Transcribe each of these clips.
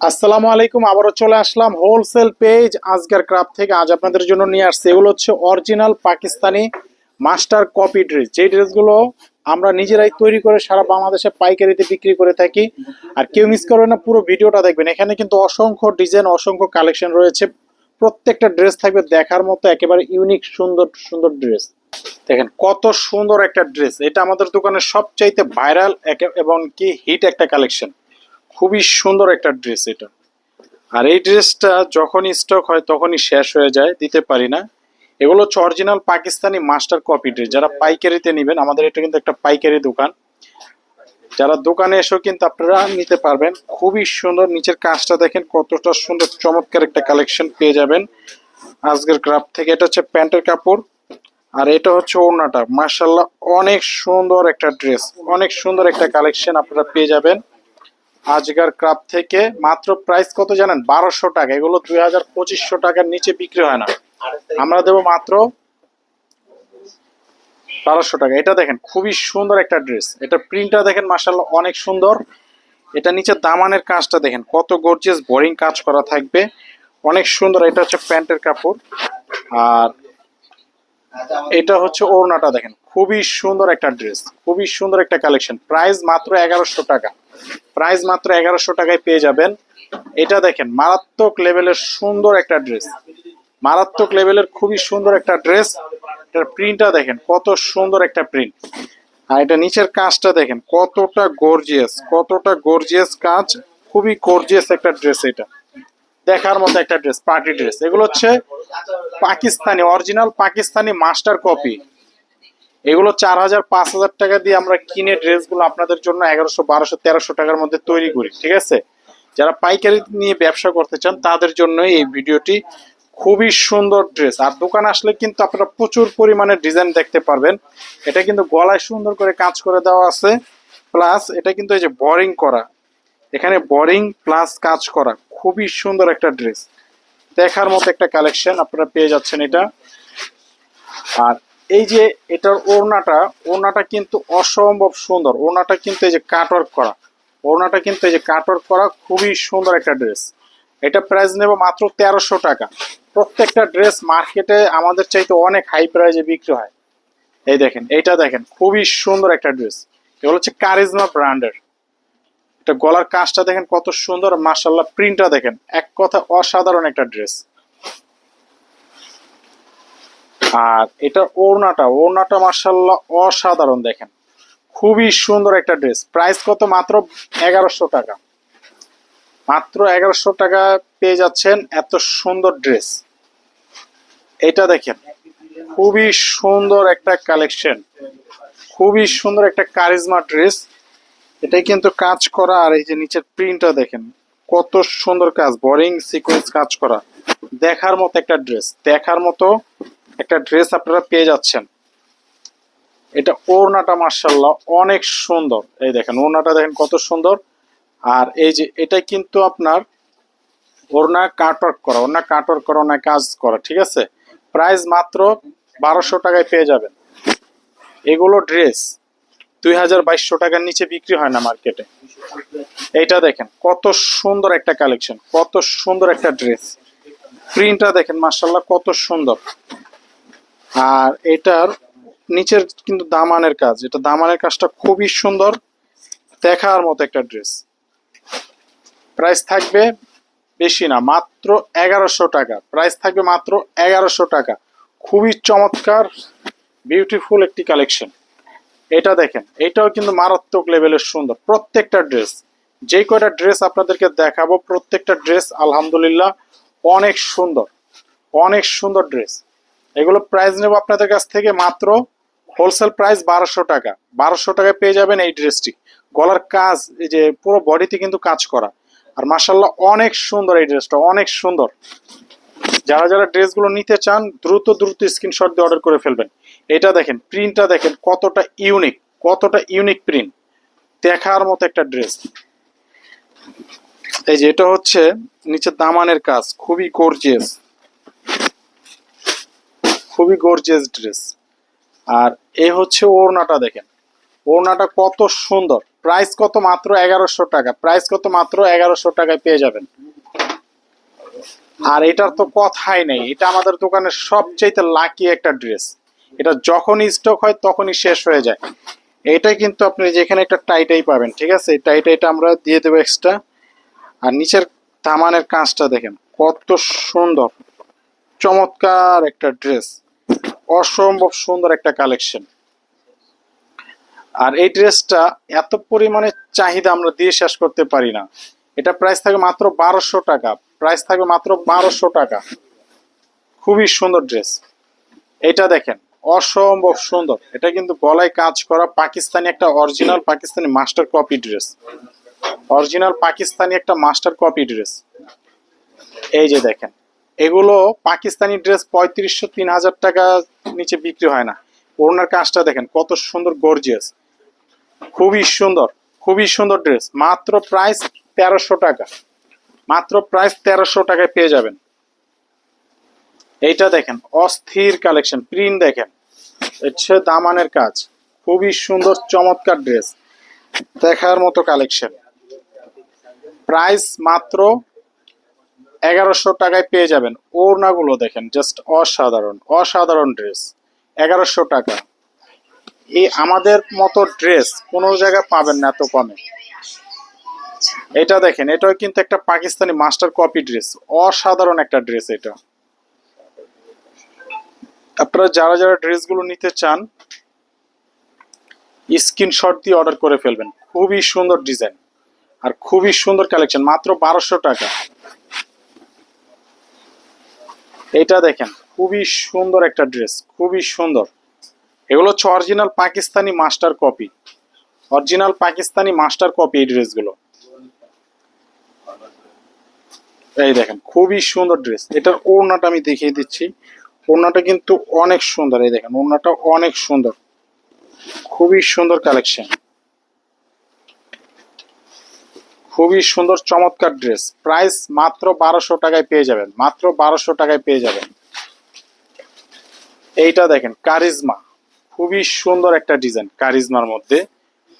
আসসালামু আলাইকুম, আবারও চলে আসলাম হোলসেল পেজ আজকের ক্রাফট থেকে আজ আপনাদের জন্য নিয়ে আসছে। এগুলো হচ্ছে original Pakistani master copy dress যে ড্রেসগুলো আমরা নিজেরাই তৈরি করে সারা বাংলাদেশে পাইকারিতে বিক্রি করে থাকি। আর কেউ মিস করবে না, পুরো ভিডিওটা দেখবেন। এখানে কিন্তু অসংখ্য ডিজাইন অসংখ্য কালেকশন রয়েছে। প্রত্যেকটা ড্রেস থাকবে দেখার মতো, একেবারে ইউনিক সুন্দর সুন্দর ড্রেস দেখেন কত সুন্দর একটা ড্রেস এটা আমাদের দোকানের সবচাইতে ভাইরাল এবং কি হিট একটা কালেকশন খুবই সুন্দর একটা ড্রেস এটা। আর এই ড্রেসটা যখনই স্টক হয় তখনই শেষ হয়ে যায়, দিতে পারি না। এগুলো হচ্ছে original Pakistani master copy dress যারা পাইকারিতে নেবেন, আমাদের এটা কিন্তু একটা পাইকারি দোকান। যারা দোকানে এসেও কিন্তু আপনারা নিতে পারবেন। খুবই সুন্দর, নিচের কাজটা দেখেন কতটা সুন্দর, চমৎকার একটা কালেকশন পেয়ে যাবেন। আজকের ক্রাফট থেকে এটা হচ্ছে প্যান্টের কাপড়। আর এটা হচ্ছে ওড়নাটা। মার্শাল্লাহ অনেক সুন্দর একটা ড্রেস অনেক সুন্দর একটা কালেকশন আপনারা পেয়ে যাবেন। আজগার ক্রাফট থেকে মাত্র প্রাইস কত জানেন? বারোশো টাকা। এগুলো দুই হাজার পঁচিশশো টাকার নিচে বিক্রি হয় না। আমরা দেবো মাত্র বারোশো টাকা। এটা দেখেন, খুবই সুন্দর একটা ড্রেস। এটা প্রিন্টটা দেখেন মার্শাল্লাহ অনেক সুন্দর। এটা নিচে দামানের কাজটা দেখেন, কত গর্জিয়াস বোরিং কাজ করা থাকবে। অনেক সুন্দর, এটা হচ্ছে প্যান্টের কাপড়। আর এটা হচ্ছে ওড়নাটা দেখেন, খুবই সুন্দর একটা ড্রেস, খুবই সুন্দর একটা কালেকশন। প্রাইস মাত্র এগারোশো টাকা, প্রাইস মাত্র এগারোশো টাকায় পেয়ে যাবেন। এটা দেখেন, মারাত্মক লেভেলের সুন্দর একটা ড্রেস, মারাত্মক লেভেলের খুবই সুন্দর একটা ড্রেস। এটার প্রিন্টটা দেখেন, কত সুন্দর একটা প্রিন্ট। আর এটা নিচের কাজটা দেখেন, কতটা গর্জিয়াস কতটা গর্জিয়াস কাজ, খুবই গর্জিয়াস একটা ড্রেস এটা। দেখার মতো একটা ড্রেস পার্টি ড্রেস এগুলো হচ্ছে Pakistani original Pakistani master copy এগুলো চার হাজার, পাঁচ হাজার টাকা দিয়ে আমরা কিনে ড্রেসগুলো আপনাদের জন্য এগারোশো, বারোশো, তেরোশো টাকার মধ্যে তৈরি করি, ঠিক আছে? যারা পাইকারি নিয়ে ব্যবসা করতে চান, তাদের জন্য এই ভিডিওটি খুবই সুন্দর ড্রেস আর দোকান আসলে কিন্তু আপনারা প্রচুর পরিমাণে ডিজাইন দেখতে পারবেন। এটা কিন্তু গলায় সুন্দর করে কাজ করে দেওয়া আছে। প্লাস এটা কিন্তু এই যে বোরিং করা। এখানে বোরিং প্লাস কাজ করা। খুবই সুন্দর একটা ড্রেস। দেখার মতো একটা কালেকশন আপনারা পেয়ে যাচ্ছেন এটা। আর এই যে এটার ওড়নাটা ওড়নাটা কিন্তু অসম্ভব সুন্দর। ওড়নাটা কিন্তু এই যে কাটওয়ার্ক করা। ওড়নাটা কিন্তু এই যে কাটওয়ার্ক করা খুবই সুন্দর একটা ড্রেস। এটা প্রাইস নেব মাত্র তেরোশো টাকা। প্রত্যেকটা ড্রেস মার্কেটে আমাদের চাইতে অনেক হাই প্রাইজে বিক্রি হয়। এই দেখেন, এইটা দেখেন, খুবই সুন্দর একটা ড্রেস। এগুলো হচ্ছে কারিজমা ব্র্যান্ডের এটা গলার কাজটা দেখেন কত সুন্দর মার্শাল্লাহ প্রিন্টটা দেখেন। এক কথা অসাধারণ একটা ড্রেস আর এটা ওড়নাটা ওড়নাটা মার্শাল্লাহ অসাধারণ দেখেন। খুবই সুন্দর একটা ড্রেস প্রাইস কত? মাত্র এগারোশো টাকা। মাত্র এগারোশো টাকা পেয়ে যাচ্ছেন এত সুন্দর ড্রেস এটা দেখেন, খুবই সুন্দর একটা কালেকশন খুবই সুন্দর একটা কারিজমা ড্রেস এটাই কিন্তু কাজ করা, আর এই যে নিচের প্রিন্টটা দেখেন, কত সুন্দর কাজ বোরিং সিকোয়েন্স কাজ করা। দেখার মতো একটা ড্রেস দেখার মতো একটা ড্রেস আপনারা পেয়ে যাচ্ছেন। এটা ওড়নাটা মার্শাল্লাহ অনেক সুন্দর। এই দেখেন, ওড়নাটা দেখেন কত সুন্দর। আর এই যে এটা কিন্তু আপনার ওড়না কাটওয়ার্ক করা, ওড়না কাটওয়ার্ক করা ওড়না কাজ করা, ঠিক আছে? প্রাইস মাত্র বারোশো টাকায় পেয়ে যাবেন। এগুলো ড্রেস দুই হাজার বাইশশো টাকার নিচে বিক্রি হয় না মার্কেটে। এইটা দেখেন, কত সুন্দর একটা কালেকশন, কত সুন্দর একটা ড্রেস। প্রিন্টটা দেখেন মার্শাল্লাহ কত সুন্দর। আর এটার নিচের কিন্তু দামানের কাজ, এটা দামানের কাজটা খুবই সুন্দর, দেখার মতো একটা ড্রেস। প্রাইস থাকবে বেশি না, মাত্র এগারোশো টাকা, প্রাইস থাকবে মাত্র এগারোশো টাকা। খুবই চমৎকার, বিউটিফুল একটি কালেকশন। এটা দেখেন, এটাও কিন্তু মারাত্মক লেভেলের সুন্দর। প্রত্যেকটা ড্রেস যে কয়টা ড্রেস আপনাদেরকে দেখাবো, প্রত্যেকটা ড্রেস আলহামদুলিল্লাহ, অনেক সুন্দর অনেক সুন্দর ড্রেস এগুলো প্রাইস নেব আপনাদের কাছ থেকে মাত্র হোলসেল প্রাইস বারোশো টাকা। বারোশো টাকায় পেয়ে যাবেন এই ড্রেসটি গলার কাজ, এই যে পুরো বডিতে কিন্তু কাজ করা। আর মাসাল্লাহ অনেক সুন্দর এই ড্রেসটা অনেক সুন্দর। যারা যারা ড্রেসগুলো নিতে চান, দ্রুত দ্রুত স্ক্রিনশট দিয়ে অর্ডার করে ফেলবেন। এটা দেখেন প্রিন্টটা দেখেন কতটা ইউনিক কতটা ইউনিক প্রিন্ট দেখার মতো একটা ড্রেস এই যে এটা হচ্ছে নিচে দামানের কাজ, খুবই গর্জিয়াস খুবই গর্জিয়াস ড্রেস আর এ হচ্ছে ওড়নাটা দেখেন। ওড়নাটা কত সুন্দর। প্রাইস কত মাত্র এগারোশো টাকা। প্রাইস কত মাত্র এগারোশো টাকায় পেয়ে যাবেন। আর এটার তো কথাই নেই। এটা আমাদের দোকানের সবচেয়ে লাকি একটা ড্রেস এটা যখনই স্টক হয়, তখনই শেষ হয়ে যায়। এইটাই কিন্তু আপনি যেখানে একটা টাইটাই পাবেন, ঠিক আছে? এই টাইটাইটা আমরা দিয়ে দেবো এক্সট্রা আর নিচের দামানের কাঁচটা দেখেন, কত সুন্দর। চমৎকার একটা ড্রেস অসম্ভব সুন্দর একটা কালেকশন আর এই ড্রেসটা এত পরিমাণে চাহিদা আমরা দিয়ে শেষ করতে পারি না। এটা প্রাইস থাকে মাত্র বারোশো টাকা। প্রাইস থাকবে মাত্র বারোশো টাকা। খুবই সুন্দর ড্রেস। এটা দেখেন, অসম্ভব সুন্দর। এটা কিন্তু গলায় কাজ করা পাকিস্তানি একটা original Pakistani master copy dress. Original Pakistani একটা মাস্টার কপি ড্রেস। এই যে দেখেন, এগুলো পাকিস্তানি ড্রেস পঁয়ত্রিশশো, তিন হাজার টাকা নিচে বিক্রি হয় না। ওনার কাজটা দেখেন, কত সুন্দর গর্জিয়াস। খুবই সুন্দর খুবই সুন্দর ড্রেস। মাত্র প্রাইস তেরোশো টাকা। মাত্র প্রাইস তেরোশো টাকায় পেয়ে যাবেন। এইটা দেখেন, অস্থির কালেকশন প্রিন্ট দেখেন। হচ্ছে দামানের কাজ, খুবই সুন্দর, চমৎকার ড্রেস দেখার মতো কালেকশন প্রাইস মাত্র এগারোশো টাকায় পেয়ে যাবেন। ওড়নাগুলো দেখেন জাস্ট অসাধারণ অসাধারণ ড্রেস এগারোশো টাকা। এই আমাদের মতো ড্রেস কোনো জায়গায় পাবেন না এত কমে। এটা দেখেন, এটাও কিন্তু একটা পাকিস্তানি মাস্টার কপি ড্রেস অসাধারণ একটা ড্রেস এটা। আপনারা যারা যারা ড্রেসগুলো নিতে চান স্ক্রিনশট দিয়ে অর্ডার করে ফেলবেন। খুবই সুন্দর ডিজাইন আর খুবই সুন্দর কালেকশন মাত্র বারোশো টাকা। এটা দেখেন, খুবই সুন্দর একটা ড্রেস খুবই সুন্দর। এগুলো হচ্ছে original Pakistani master copy original Pakistani master copy এই ড্রেসগুলো এই দেখেন, খুবই সুন্দর ড্রেস এটার ওড়নাটা আমি দেখিয়ে দিচ্ছি। ওড়নাটা কিন্তু অনেক সুন্দর, এই দেখেন, ওড়নাটা অনেক সুন্দর। খুবই সুন্দর কালেকশন খুবই সুন্দর, চমৎকার ড্রেস প্রাইস মাত্র বারোশো টাকায় পেয়ে যাবেন, মাত্র বারোশো টাকায় পেয়ে যাবেন। এইটা দেখেন, কারিজমা। খুবই সুন্দর একটা ডিজাইন কারিজমার মধ্যে।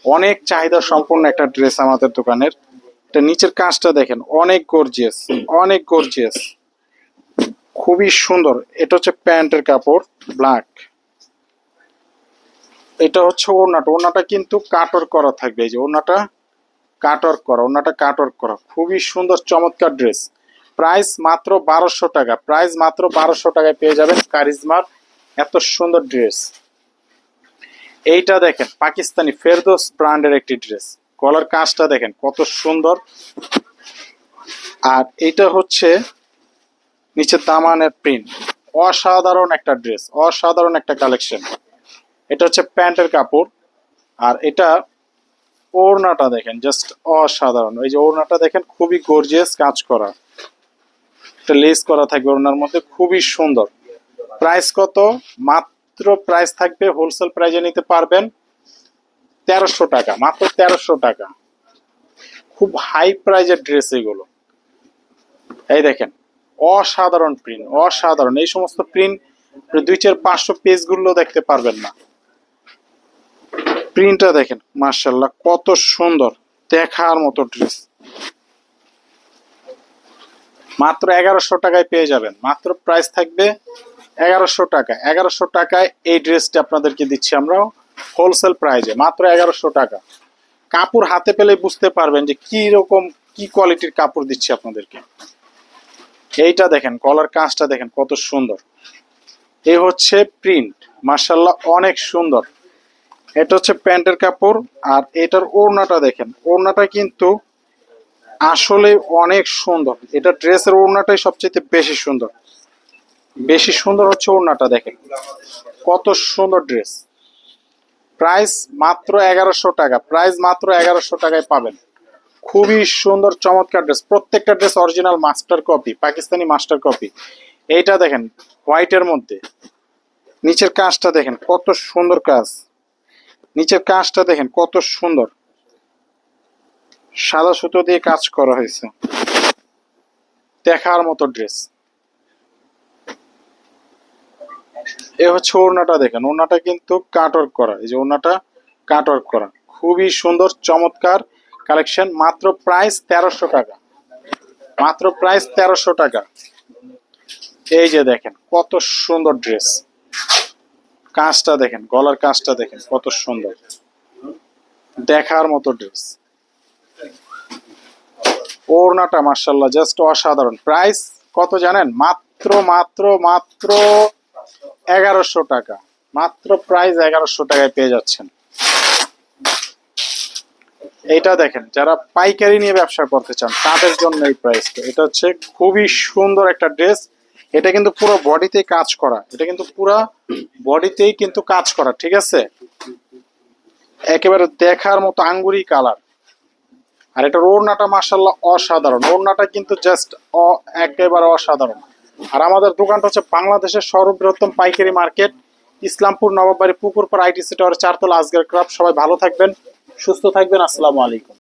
অনেক চাহিদা সম্পন্ন একটা ড্রেস আমাদের দোকানের। এটা নিচের কাজটা দেখেন, অনেক গর্জিয়াস অনেক গর্জিয়াস খুবই সুন্দর। এটা হচ্ছে প্যান্টের কাপড় ব্ল্যাক এটা হচ্ছে ওড়নাটা। ওড়নাটা কিন্তু কাটর করা থাকবে। এই যে ওড়নাটা কাটর করা, ওড়নাটা কাটর করা। খুবই সুন্দর, চমৎকার ড্রেস প্রাইস মাত্র বারোশো টাকা। প্রাইস মাত্র বারোশো টাকায় পেয়ে যাবেন কারিজমার এত সুন্দর ড্রেস এইটা দেখেন, পাকিস্তানি ফেরদোস ব্র্যান্ডের একটি ড্রেস গলার কাজটা দেখেন, কত সুন্দর। আর এটা হচ্ছে নিচে দামানের প্রিন্ট অসাধারণ একটা ড্রেস অসাধারণ একটা কালেকশন এটা হচ্ছে প্যান্টের কাপড়। আর এটা ওড়নাটা দেখেন জাস্ট অসাধারণ। এই যে ওড়নাটা দেখেন, খুবই গর্জিয়াস কাজ করা। একটা লেস করা থাকবে ওড়নার মধ্যে, খুবই সুন্দর। প্রাইস কত? মাত্র প্রাইস থাকবে হোলসেল প্রাইজে নিতে পারবেন। তেরোশো টাকা, মাত্র তেরোশো টাকা। খুব হাই প্রাইজের ড্রেস এগুলো। এই দেখেন, অসাধারণ প্রিন্ট অসাধারণ। এই সমস্ত প্রিন্ট দুই চার পাঁচশো পেজগুলো দেখতে পারবেন না। প্রিন্টটা দেখেন মার্শাল্লাহ কত সুন্দর, দেখার মতো ড্রেস মাত্র এগারোশো টাকায় পেয়ে যাবেন। মাত্র প্রাইস থাকবে এগারোশো টাকা। এগারোশো টাকায় এই ড্রেসটা আপনাদেরকে দিচ্ছি আমরা হোলসেল প্রাইজে মাত্র এগারোশো টাকা। কাপড় হাতে পেলে বুঝতে পারবেন যে কি রকম, কি কোয়ালিটির কাপড় দিচ্ছি আপনাদেরকে। এইটা দেখেন কলার কাজটা দেখেন কত সুন্দর। এ হচ্ছে প্রিন্ট মার্শাল্লাহ অনেক সুন্দর। এটা হচ্ছে প্যান্টের কাপড়, আর এটার ওড়নাটা দেখেন। ওড়নাটা কিন্তু আসলে অনেক সুন্দর। এটা ড্রেসের ওড়নাটাই সবচেয়ে বেশি সুন্দর। বেশি সুন্দর হচ্ছে ওড়নাটা দেখেন। কত সুন্দর ড্রেস। প্রাইস মাত্র এগারোশো টাকা। প্রাইস মাত্র এগারোশো টাকায় পাবেন। খুবই সুন্দর, চমৎকার ড্রেস প্রত্যেকটা dress original master copy Pakistani master copy এইটা দেখেন হোয়াইটের মধ্যে। নিচের কাজটা দেখেন, কত সুন্দর কাজ। নিচের কাজটা দেখেন, কত সুন্দর। সাদা সুতো দিয়ে কাজ করা হয়েছে। দেখার মতো ড্রেস এ হচ্ছে ওড়নাটা দেখেন, ওড়নাটা কিন্তু কাটওয়ার্ক করা, এই যে ওড়নাটা কাটওয়ার্ক করা। খুবই সুন্দর, চমৎকার কালেকশন মাত্র প্রাইস তেরোশো টাকা। মাত্র প্রাইস তেরোশো টাকা। এই যে দেখেন, কত সুন্দর ড্রেস কাজটা দেখেন, গলার কাজটা দেখেন, কত সুন্দর। দেখার মতো ড্রেস ওড়নাটা মার্শাল্লাহ জাস্ট অসাধারণ। প্রাইস কত জানেন? মাত্র মাত্র মাত্র এগারোশো টাকা। মাত্র প্রাইস এগারোশো টাকায় পেয়ে যাচ্ছেন। এটা দেখেন, যারা পাইকারি নিয়ে ব্যবসা করতে চান, তাদের জন্য এই প্রাইসটা এটা হচ্ছে খুবই সুন্দর একটা ড্রেস এটা কিন্তু পুরো বডিতে কাজ করা। এটা কিন্তু পুরো বডিতেই কিন্তু কাজ করা, ঠিক আছে? একেবারে দেখার মতো আঙ্গুরি কালার আর এটা ওড়নাটা মাসাল্লাহ অসাধারণ। ওড়নাটা কিন্তু জাস্ট একেবারে অসাধারণ। আর আমাদের দোকানটা হচ্ছে বাংলাদেশের সর্ববৃহত্তম পাইকারি market, Islampur Nawabbari Pukurpar, IT city চারতলা আজগের ক্রাফ সবাই ভালো থাকবেন, সুস্থ থাকবেন, আসসালামু আলাইকুম।